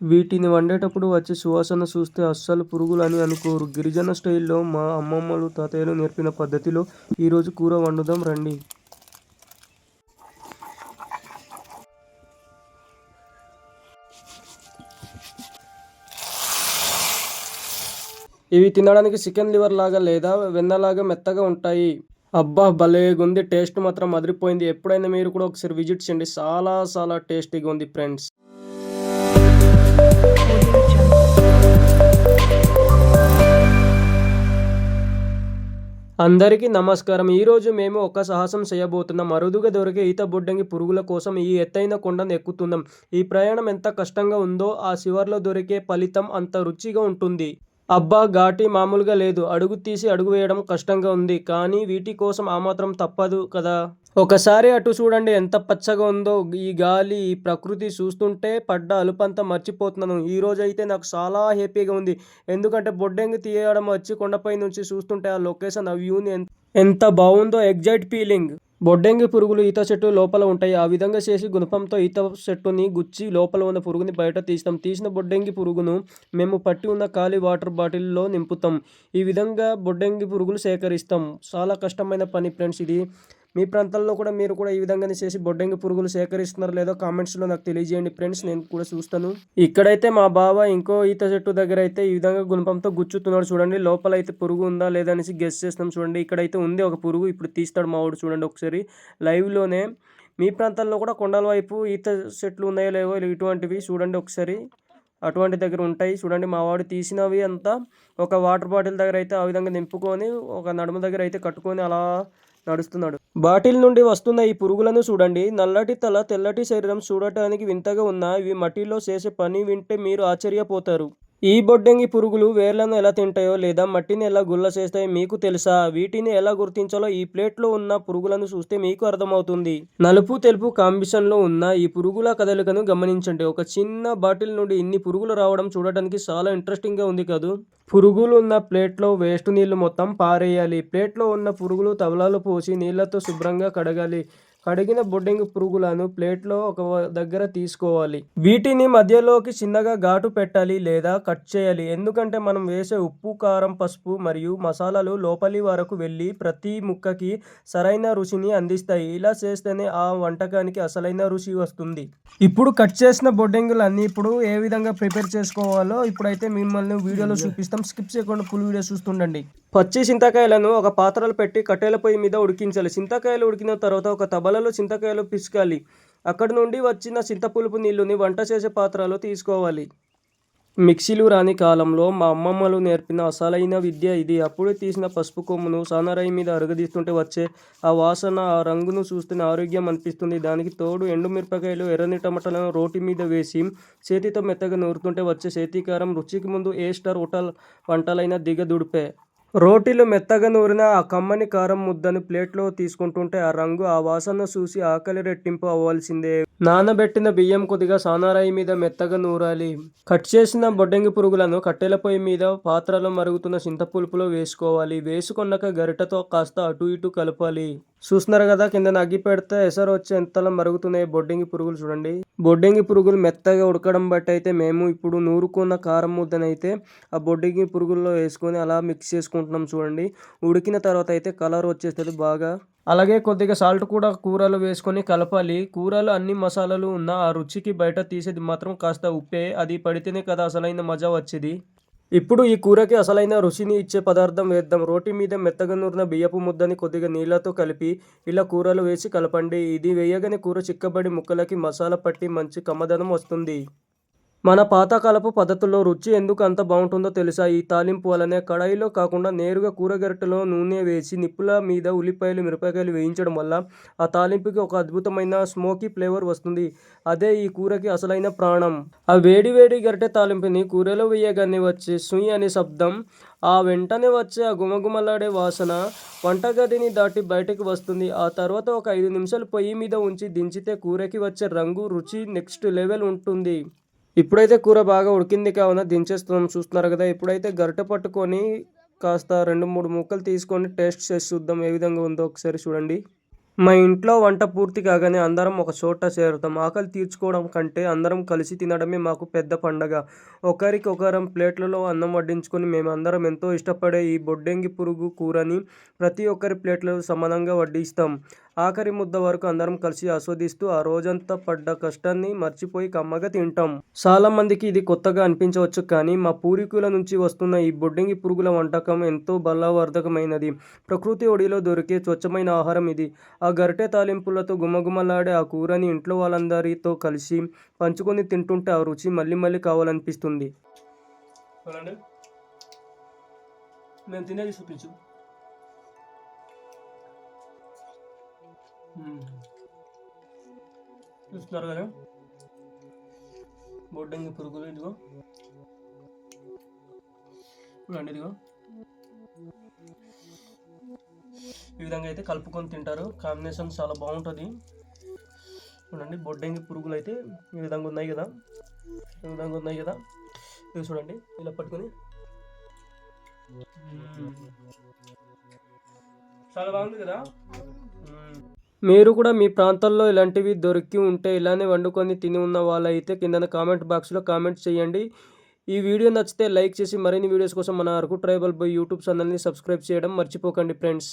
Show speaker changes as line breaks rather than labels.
వీటిని వండేటప్పుడు వచ్చే సువాసన చూస్తే అస్సలు పురుగులు అని అనుకోరు. గిరిజన స్టైల్లో మా అమ్మమ్మలు తాతయ్యలు నేర్పిన పద్ధతిలో ఈరోజు కూర వండుదాం రండి. ఇవి తినడానికి చికెన్ లివర్ లాగా లేదా వెన్నలాగా మెత్తగా ఉంటాయి. అబ్బా భలేగుంది టేస్ట్ మాత్రం అదిరిపోయింది. ఎప్పుడైనా మీరు కూడా ఒకసారి విజిట్ చేయండి. చాలా చాలా టేస్టీగా ఉంది ఫ్రెండ్స్. అందరికీ నమస్కారం. ఈరోజు మేము ఒక సాహసం చేయబోతున్నాం. అరుదుగా దొరికే ఈత బొడ్డంగి పురుగుల కోసం ఈ ఎత్తైన కొండను ఎక్కుతున్నాం. ఈ ప్రయాణం ఎంత కష్టంగా ఉందో ఆ శివర్లో దొరికే ఫలితం అంత రుచిగా ఉంటుంది. అబ్బా ఘాటి మామూలుగా లేదు. అడుగు తీసి అడుగు వేయడం కష్టంగా ఉంది. కానీ వీటి కోసం ఆ మాత్రం తప్పదు కదా? ఒకసారి అటు చూడండి ఎంత పచ్చగా ఉందో. ఈ గాలి ఈ ప్రకృతి చూస్తుంటే పడ్డ అలుపంతా మర్చిపోతున్నాను. ఈరోజు అయితే నాకు చాలా హ్యాపీగా ఉంది. ఎందుకంటే బొడ్డెంగి తీయడం వచ్చి కొండపై నుంచి చూస్తుంటే ఆ లొకేషన్ ఆ వ్యూని ఎంత- ఎంత బాగుందో. ఎగ్జైట్ ఫీలింగ్ బొడ్డెంగి పురుగులు ఈత చెట్టు లోపల ఉంటాయి. ఆ విధంగా చేసి గుణపంతో ఈత చెట్టుని గుచ్చి లోపల ఉన్న పురుగుని బయట తీస్తాం. తీసిన బొడ్డెంగి పురుగును మేము పట్టి ఉన్న ఖాళీ వాటర్ బాటిల్లో నింపుతాం. ఈ విధంగా బొడ్డెంగి పురుగులు సేకరిస్తాం. చాలా కష్టమైన పని ఫ్రెండ్స్ ఇది. మీ ప్రాంతాల్లో కూడా మీరు కూడా ఈ విధంగానే చేసి బొడ్డంగి పురుగులు సేకరిస్తున్నారు లేదో కామెంట్స్లో నాకు తెలియజేయండి ఫ్రెండ్స్ నేను కూడా చూస్తాను. ఇక్కడైతే మా బావ ఇంకో ఈత చెట్టు దగ్గర అయితే ఈ విధంగా గుణపంతో గుచ్చుతున్నాడు చూడండి. లోపల అయితే పురుగు ఉందా లేదా అనేసి గెస్ చేస్తాం చూడండి. ఇక్కడైతే ఉంది ఒక పురుగు ఇప్పుడు తీస్తాడు మా వాడు చూడండి ఒకసారి. లైవ్లోనే మీ ప్రాంతాల్లో కూడా కొండల వైపు ఈత చెట్లు ఉన్నాయో లేవో ఇటువంటివి చూడండి ఒకసారి. అటువంటి దగ్గర ఉంటాయి చూడండి. మా వాడు తీసినవి అంతా ఒక వాటర్ బాటిల్ దగ్గర అయితే ఆ విధంగా నింపుకొని ఒక నడుము దగ్గర అయితే కట్టుకొని అలా నడుస్తున్నాడు. బాటిల్ నుండి వస్తున్న ఈ పురుగులను చూడండి. నల్లటి తల తెల్లటి శరీరం చూడటానికి వింతగా ఉన్నా ఇవి మట్టిలో చేసే పని వింటే మీరు ఆశ్చర్యపోతారు. ఈ బొడ్డంగి పురుగులు వేర్లను ఎలా తింటాయో లేదా మట్టిని ఎలా గుల్ల చేస్తాయో మీకు తెలుసా? వీటిని ఎలా గుర్తించాలో ఈ ప్లేట్లో ఉన్న పురుగులను చూస్తే మీకు అర్థమవుతుంది. నలుపు తెలుపు కాంబిషన్లో ఉన్న ఈ పురుగుల కదలికను గమనించండి. ఒక చిన్న బాటిల్ నుండి ఇన్ని పురుగులు రావడం చూడటానికి చాలా ఇంట్రెస్టింగ్గా ఉంది కదూ? పురుగులు ఉన్న ప్లేట్లో వేస్ట్ నీళ్ళు మొత్తం పారేయాలి. ప్లేట్లో ఉన్న పురుగులు తవలాలు పోసి నీళ్ళతో శుభ్రంగా కడగాలి. కడిగిన బొడ్డింగి పురుగులను ప్లేట్లో ఒక దగ్గర తీసుకోవాలి. వీటిని మధ్యలోకి చిన్నగా ఘాటు పెట్టాలి లేదా కట్ చేయాలి. ఎందుకంటే మనం వేసే ఉప్పు కారం పసుపు మరియు మసాలాలు లోపలి వరకు వెళ్ళి ప్రతి ముక్కకి సరైన రుచిని అందిస్తాయి. ఇలా చేస్తేనే ఆ వంటకానికి అసలైన రుచి వస్తుంది. ఇప్పుడు కట్ చేసిన బొడ్డెంగులన్నీ ఇప్పుడు ఏ విధంగా ప్రిపేర్ చేసుకోవాలో ఇప్పుడైతే మిమ్మల్ని వీడియోలో చూపిస్తాం. స్కిప్ చేయకుండా ఫుల్ వీడియో చూస్తుండండి. పచ్చి చింతకాయలను ఒక పాత్రలో పెట్టి కట్టెల పొయ్యి మీద ఉడికించాలి. చింతకాయలు ఉడికిన తర్వాత ఒక తబలలో చింతకాయలు పిసుకాలి. అక్కడి నుండి వచ్చిన చింతపులుపు నీళ్ళుని వంట చేసే పాత్రలో తీసుకోవాలి. మిక్సీలు రాని కాలంలో మా అమ్మమ్మలు నేర్పిన అసలైన విద్య ఇది. అప్పుడే తీసిన పసుపు కొమ్మును సానరాయి మీద అరగదీస్తుంటే వచ్చే ఆ వాసన ఆ రంగును చూస్తేనే ఆరోగ్యం అనిపిస్తుంది. దానికి తోడు ఎండుమిరపకాయలు ఎర్రని టమాటాలను రోటి మీద వేసి చేతితో మెత్తగా నూరుతుంటే వచ్చే చేతికారం రుచికి ముందు ఏ స్టార్ హోటల్ వంటలైన దిగదుడిపే. రోటీలు మెత్తగా నూరిన ఆ కమ్మని కారం ముద్దను ప్లేట్లో తీసుకుంటుంటే ఆ రంగు ఆ వాసన చూసి ఆకలి రెట్టింపు అవ్వాల్సిందే. నానబెట్టిన బియ్యం కొద్దిగా సానారాయి మీద మెత్తగా నూరాలి. కట్ చేసిన బొడ్డంగి పురుగులను కట్టెల పొయ్యి మీద పాత్రలో మరుగుతున్న చింతపులుపులో వేసుకోవాలి. వేసుకున్నాక గరిటతో కాస్త అటు ఇటు కలపాలి. చూస్తున్నారు కదా కింద అగ్గి పెడితే ఎసరు వచ్చి ఎంతలా మరుగుతున్నాయి బొడ్డెంగి పురుగులు చూడండి. బొడ్డంగి పురుగులు మెత్తగా ఉడకడం బట్టి అయితే మేము ఇప్పుడు నూరుకున్న కారం ముద్దనైతే ఆ బొడ్డెంగి పురుగుల్లో వేసుకొని అలా మిక్స్ చేసుకుంటున్నాం చూడండి. ఉడికిన తర్వాత అయితే కలర్ వచ్చేస్తుంది బాగా. అలాగే కొద్దిగా సాల్ట్ కూడా కూరలో వేసుకొని కలపాలి. కూరలో అన్ని మసాలాలు ఉన్న ఆ రుచికి బయట తీసేది మాత్రం కాస్త ఉప్పే. అది పడితేనే కదా అసలైన మజా వచ్చేది. ఇప్పుడు ఈ కూరకి అసలైన రుచిని ఇచ్చే పదార్థం వేద్దాం. రోటి మీద మెత్తగా నూరిన బియ్యపు ముద్దని కొద్దిగా నీళ్ళతో కలిపి ఇలా కూరలో వేసి కలపండి. ఇది వేయగానే కూర చిక్కబడి ముక్కలకి మసాలా పట్టి మంచి కమ్మదనం వస్తుంది. మన పాతకాలపు పద్ధతుల్లో రుచి ఎందుకు అంత బాగుంటుందో తెలుసా? ఈ తాలింపు వలనే కడాయిలో కాకుండా నేరుగా కూరగరిటలో నూనె వేసి నిప్పుల మీద ఉల్లిపాయలు మిరపకాయలు వేయించడం వల్ల ఆ తాలింపుకి ఒక అద్భుతమైన స్మోకీ ఫ్లేవర్ వస్తుంది. అదే ఈ కూరకి అసలైన ప్రాణం. ఆ వేడి వేడి గరిటె తాలింపుని కూరలో వేయగానే వచ్చే సుయ్ అనే శబ్దం ఆ వెంటనే వచ్చే ఆ గుమగుమలాడే వాసన వంటగదిని దాటి బయటకు వస్తుంది. ఆ తర్వాత ఒక ఐదు నిమిషాలు పొయ్యి మీద ఉంచి దించితే కూరకి వచ్చే రంగు రుచి నెక్స్ట్ లెవెల్ ఉంటుంది. ఇప్పుడైతే కూర బాగా ఉడికింది కావున దించేస్తున్నాం. చూస్తున్నారు కదా ఇప్పుడైతే గరిటె పట్టుకొని కాస్త రెండు మూడు ముక్కలు తీసుకొని టేస్ట్ చేసి చూద్దాం ఏ విధంగా ఉందో ఒకసారి చూడండి. మా ఇంట్లో వంట పూర్తి కాగానే అందరం ఒక చోట చేరుతాం. ఆకలి తీర్చుకోవడం కంటే అందరం కలిసి తినడమే మాకు పెద్ద పండగ. ఒకరికి ఒకరం ప్లేట్లలో అన్నం వడ్డించుకొని మేమందరం ఎంతో ఇష్టపడే ఈ బొడ్డెంగి పురుగు కూరని ప్రతి ఒక్కరి ప్లేట్లలో సమానంగా వడ్డిస్తాం. ఆఖరి ముద్ద వరకు అందరం కలిసి ఆస్వాదిస్తూ ఆ రోజంతా పడ్డ కష్టాన్ని మర్చిపోయి కమ్మగా తింటాం. చాలా మందికి ఇది కొత్తగా అనిపించవచ్చు కానీ మా పూర్వీకుల నుంచి వస్తున్న ఈ బొడ్డింగి పురుగుల వంటకం ఎంతో బలవర్ధకమైనది. ప్రకృతి ఒడిలో దొరికే స్వచ్ఛమైన ఆహారం ఇది. ఆ గరిటె తాలింపులతో గుమగుమలాడే ఆ కూరని ఇంట్లో వాళ్ళందరితో కలిసి పంచుకొని తింటుంటే ఆ రుచి మళ్ళీ మళ్ళీ కావాలనిపిస్తుంది. నేను తినేది చూపించు. చూస్తున్నారు కదా? బొడ్డంగి పురుగులు ఇదిగో. చూడండి ఇదిగో. ఈ విధంగా అయితే కలుపుకొని తింటారు. కాంబినేషన్ చాలా బాగుంటుంది. చూడండి బొడ్డంగి పురుగులు అయితే ఈ విధంగా ఉన్నాయి కదా? ఈ విధంగా ఉన్నాయి కదా? ఇది చూడండి ఇలా పట్టుకొని. చాలా బాగుంది కదా? మీరు కూడా మీ ప్రాంతాల్లో ఇలాంటివి దొరికి ఉంటే ఇలానే వండుకొని తిని ఉన్న వాళ్ళైతే కింద కామెంట్ బాక్స్లో కామెంట్ చేయండి. ఈ వీడియో నచ్చితే లైక్ చేసి మరిన్ని వీడియోస్ కోసం మన అరకు ట్రైబల్ బై యూట్యూబ్ ఛానల్ని సబ్స్క్రైబ్ చేయడం మర్చిపోకండి ఫ్రెండ్స్.